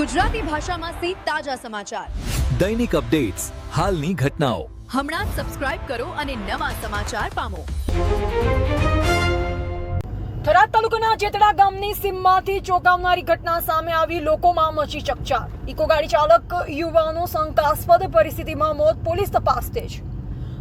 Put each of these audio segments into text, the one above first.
ગુજરાતી ભાષામાં સીધ તાજા સમાચાર. દૈનિક અપડેટ્સ હાલની ઘટનાઓ. હમણાં જ સબસ્ક્રાઇબ કરો અને નવા સમાચાર પામો. થરાદ તાલુકાના જેતડા ગામની સીમમાંથી ચોંકાવનારી ઘટના સામે આવી લોકોમાં મચી ચકચાર. ઇકો ગાડી ચાલક યુવાનો શંકાસ્પદ પરિસ્થિતિમાં મોત પોલીસ તપાસ તેજ.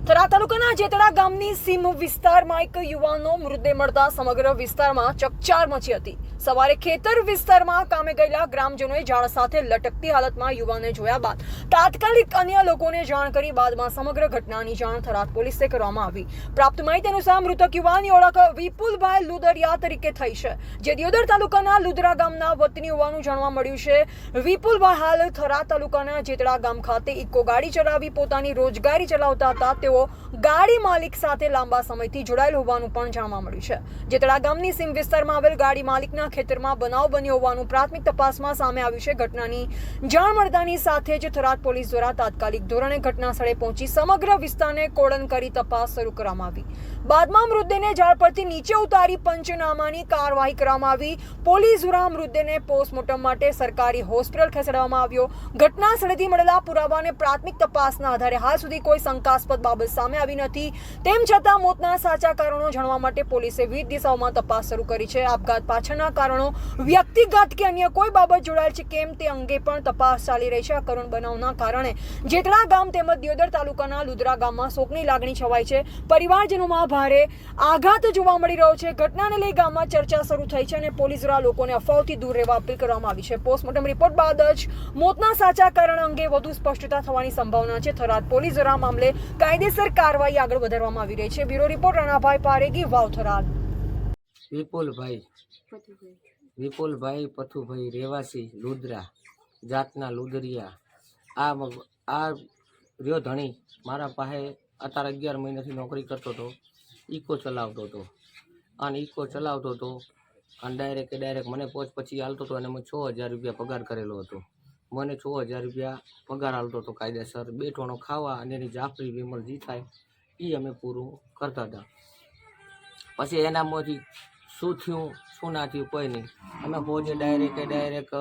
થરાદ તાલુકાના જેતડા ગામની સીમ વિસ્તારમાં એક યુવાનો મૃતદેહ મળતા સમગ્ર વિસ્તારમાં ચકચાર મચી હતી. સવારે ખેતર વિસ્તારમાં કામે ગયેલા ગ્રામજનોએ ઝાડ સાથે લટકતી હાલતમાં યુવાનને જોયા બાદ તાત્કાલિક અન્ય લોકોને જાણ કરી બાદમાં સમગ્ર ઘટનાની જાણ થરાદ પોલીસે કરવામાં આવી. પ્રાપ્ત માહિતી અનુસાર મૃતક યુવાનની ઓળખ વિપુલભાઈ લુદરિયા તરીકે થઈ છે, જે દિયોદર તાલુકાના લુદરા ગામના વતની હોવાનું જાણવા મળ્યું છે. વિપુલભાઈ હાલ થરાદ તાલુકાના જેતડા ગામ ખાતે ઇકો ગાડી ચલાવી પોતાની રોજગારી ચલાવતા હતા. તેઓ ગાડી માલિક સાથે લાંબા સમયથી જોડાયેલ હોવાનું પણ જાણવા મળ્યું છે. જેતડા ગામની સીમ વિસ્તારમાં આવેલ ગાડી માલિકના ખેતરમાં બનાવ બન્યો હોવાનું પ્રાથમિક તપાસમાં સામે આવ્યું છે ઘટનાની. જાણ મળતાની સાથે જ થરાદ પોલીસ દ્વારા તાત્કાલિક ધોરણે ઘટના સ્થળે પહોંચી સમગ્ર વિસ્તારને કોડન કરી તપાસ શરૂ કરવામાં આવી. બાદમાં મૃતદેહને ઝાડ પરથી નીચે ઉતારી પંચનામાની કાર્યવાહી કરવામાં આવી. પોલીસ દ્વારા મૃતદેહને પોસ્ટમોર્ટમ માટે સરકારી હોસ્પિટલ ખસેડવામાં આવ્યો. ઘટના સ્થળેથી મળેલા પુરાવાને પ્રાથમિક તપાસના આધારે હાલ સુધી કોઈ શંકાસ્પદ બાબત સામે આવી નથી. તેમ છતાં મોતના સાચા કારણો જાણવા માટે પોલીસે વિવિધ દિશાઓમાં તપાસ શરૂ કરી છે. આપઘાત પાછળના કારણો વ્યક્તિગત કે અન્ય કોઈ બાબત જોડાયેલ છે કેમ તે અંગે પણ તપાસ ચાલી રહી છે આ કરુણ બનાવના કારણે. જેતળા ગામ તેમજ દિયોદર તાલુકાના લુદરા ગામમાં શોકની લાગણી છવાઈ છે. પરિવારજનોમાં ભારે આઘાત જોવા મળી રહ્યો છે. ઘટનાને લઈ ગામમાં ચર્ચા શરૂ થઈ છે અને પોલીસ દ્વારા લોકોને અફવાઓથી દૂર રહેવા અપીલ કરવામાં આવી છે. પોસ્ટમોર્ટમ રિપોર્ટ બાદ જ મોતના સાચા કારણ અંગે વધુ સ્પષ્ટતા થવાની સંભાવના છે. થરાદ પોલીસ દ્વારા મામલે કાયદેસર કાર્યવાહી આગળ વધારવામાં આવી રહી છે. Bureau report Ranabhai Paregi, Vav Tharad. વિપુલભાઈ વિપુલભાઈ પથુભાઈ રેવાસી લુદરા, જાતના લુદરિયા. આ આ રહ્યો ધણી મારા પાસે અત્યારે અગિયાર મહિનાથી નોકરી કરતો હતો ઇકો ચલાવતો હતો. અને ઇકો ચલાવતો હતો અને ડાયરેક્ટ ડાયરેક્ટ મને પોચ પછી હાલતો હતો અને મેં છ હજાર રૂપિયા પગાર કરેલો હતો. મને છ હજાર રૂપિયા પગાર હાલતો હતો કાયદેસર. બે ટોણો ખાવા અને એની જાફરી વિમલ જે થાય એ અમે પૂરું કરતા હતા. પછી એનામાંથી શું થયું? શું ના થયું કોઈ નહીં. અમે પહોંચે ડાયરેક્ટ ડાયરેક્ટ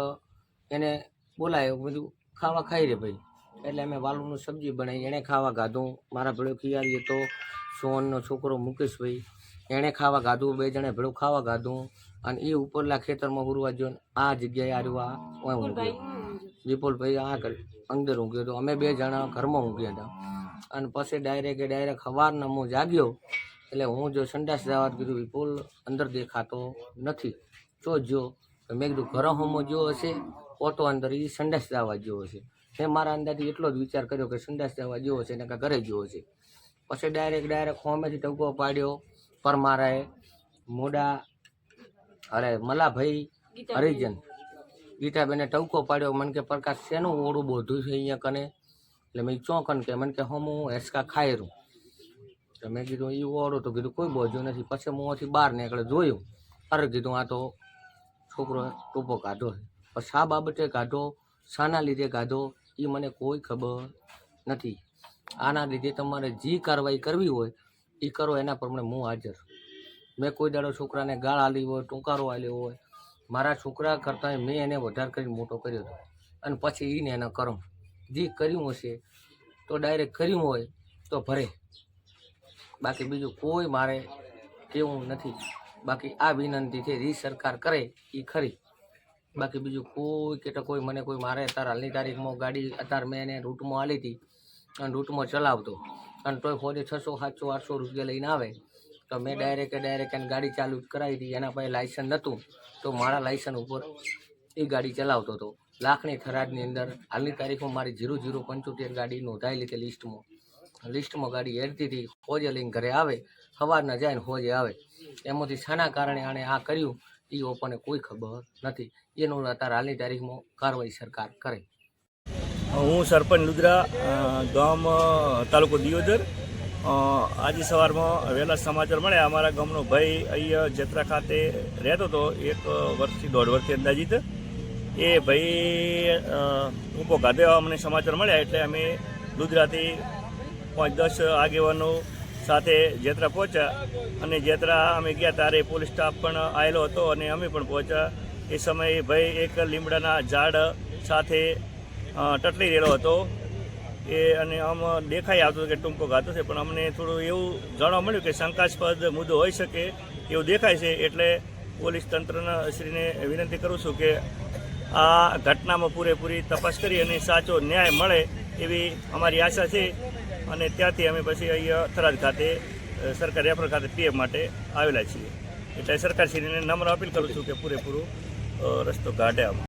એને બોલાયો, બધું ખાવા ખાઈ રે ભાઈ. એટલે અમે વાલુનું સબ્જી બનાવી, એણે ખાવા ગાધું. મારા ભેળો ખિયારી હતો, સોનનો છોકરો મુકેશભાઈ એણે ખાવા ગાધું, બે જણે ભેળું ખાવા ગાધું. અને એ ઉપરલા ખેતરમાં ઉરવા જો આ જગ્યાએ આવ્યું આ ઊંઘ્યો વિપુલભાઈ આ અંદર ઊંઘ્યો હતો અમે બે જણા ઘરમાં ઊંઘ્યા હતા. અને પછી ડાયરેક્ટ ડાયરેક્ટ સવારના હું જાગ્યો એટલે હું જો સંડાસ જવા કીધું વિપુલ અંદર દેખાતો નથી. જો જો મેં કીધું ઘર હોમો જો હશે ઓટો અંદર એ સંડાસ જવા જેવો હશે. મેં મારા અંદાજથી એટલો જ વિચાર કર્યો કે સંડાસ જવા જેવો છે ને કાં ઘરે જેવો છે પછી ડાયરેક્ટ ડાયરેક્ટ હોમેથી ટકો પાડ્યો પરમારાએ મોડા અરે મલાભાઈ હરિજન ગીતાબેને ટવકો પાડ્યો. મને કે પ્રકાશ શેનું ઓળું બોધું છે અહીંયા કને? એટલે મેં ચોંકન કે મને કે હું હું હેસકા ખાઈ રહું તો મેં કીધું એ ઓળો તો કીધું, કોઈ બોજો નથી. પછી મોંથી બહાર નીકળે, જોયું. અરે કીધું, આ તો છોકરો ટૂંપો કાઢો પણ શા બાબતે કાઢો, શાના લીધે કાઢો એ મને કોઈ ખબર નથી. આના લીધે તમારે જે કાર્યવાહી કરવી હોય એ કરો, એના પ્રમાણે હું હાજર મેં કોઈ દાડો છોકરાને ગાળ આલી હોય, ટૂંકારો આલ્યો હોય, મારા છોકરા કરતાં મેં એને વધારે કરીને મોટો કર્યો હતો. અને પછી એને એના કરમ. જે કર્યું હશે, તો ડાયરેક્ટ કર્યું હોય, તો ભરે. બાકી બીજું કોઈ મારે કેવું નથી. બાકી આ વિનંતી છે રી સરકાર કરે એ ખરી. બાકી બીજું કોઈ કે કોઈ મને કોઈ મારે અત્યારે હાલની તારીખમાં ગાડી અત્યારે મેં એને રૂટમાં આલી હતી, અને રૂટમાં ચલાવતો. અને તોય ફોજે છસો, સાતસો, આઠસો રૂપિયા લઈને આવે. તો મેં ડાયરેક્ટ ડાયરેક્ટ એને ગાડી ચાલુ કરાવી હતી, એના પાસે લાયસન્સ નહોતું. તો મારા લાયસન્સ ઉપર એ ગાડી ચલાવતો હતો. લાખની થરાદની અંદર હાલની તારીખમાં મારી જીરો જીરો પંચોતેર ગાડી નોંધાયેલી હતી લિસ્ટમાં લિસ્ટમાં ગાડી હેડતી હતી ફોજે લઈને ઘરે આવે, સવારના જાય ને હોજે આવે. એમાંથી શાના કારણે આણે આ કર્યું એ ઓપને કોઈ ખબર નથી. એનું અત્યારે હાલની તારીખમાં કાર્યવાહી સરકાર કરે. હું સરપંચ લુદ્રા ગામ તાલુકો દિયોદર. આજે સવારમાં વહેલા સમાચાર મળ્યા. અમારા ગામનો ભાઈ અહીંયા જત્રા ખાતે રહેતો હતો, એક વર્ષથી દોઢ વર્ષથી અંદાજિત. એ ભાઈ ઊભો ગાધે અમને સમાચાર મળ્યા એટલે અમે લુદ્રાથી પાંચ દસ આગેવાનો સાથે જેતરા પહોંચ્યા અને જેતરા અમે ગયા ત્યારે પોલીસ સ્ટાફ પણ આવેલો હતો અને અમે પણ પહોંચ્યા. એ સમયે ભાઈ એક લીમડાના ઝાડ સાથે ટટલી રહેલો હતો. એ અને આમ દેખાઈ આવતું કે ટૂંકો ગાતો છે, પણ અમને થોડું એવું જાણવા મળ્યું કે શંકાસ્પદ મુદ્દો હોઈ શકે એવું દેખાય છે, એટલે પોલીસ તંત્રના શ્રીને વિનંતી કરું છું કે આ ઘટનામાં પૂરેપૂરી તપાસ કરી અને સાચો ન્યાય મળે એવી અમારી આશા છે. અને ત્યાંથી અમે પછી અહીંયા થરાદ ખાતે સરકાર રેફર ખાતે પીએમ માટે આવેલા છીએ. એટલે સરકારશ્રીને નમ્ર અપીલ કરું છું કે પૂરેપૂરું રસ્તો કાઢે આમાં.